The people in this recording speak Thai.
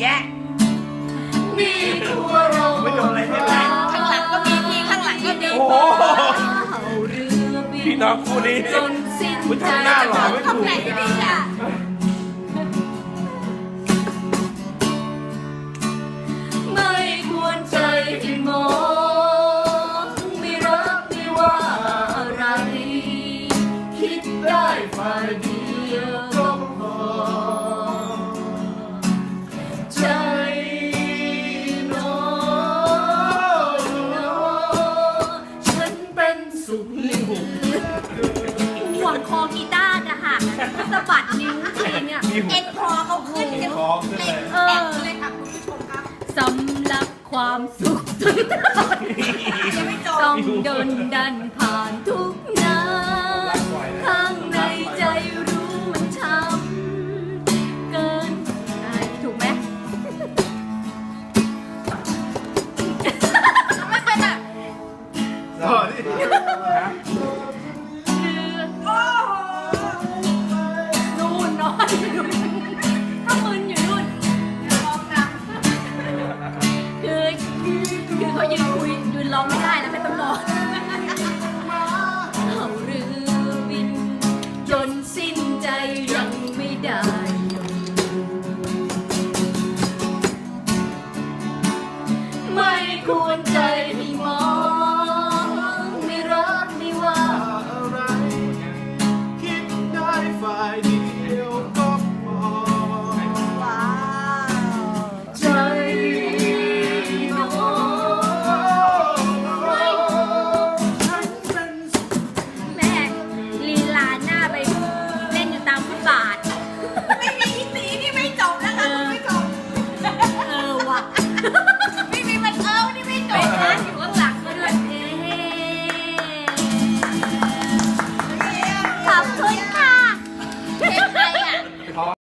แยะมีทั่วโลกไม่โดนอะไรใช่ไหมข้างหลังก็มีพี่ข้างหลังก็มีโอ้โหพี่น้องคู่นี้จนสิ้นใจจะทำคำไหนดีอะไม่ควรใจที่มองไม่รักไม่ว่าอะไร คิดได้ฝ่ายเดียว สุขเหลือห่วงคอกีตาร์จะหักสะบัดนิ้วทีเนี่ยเอ็นคอเขาขึ้นกันคอขึ้นเลยเอแออบเลยค่ะคุณผู้ชมครับสำหรับความสุขยังไม่จบต้องเดินดันผ่านทุกนา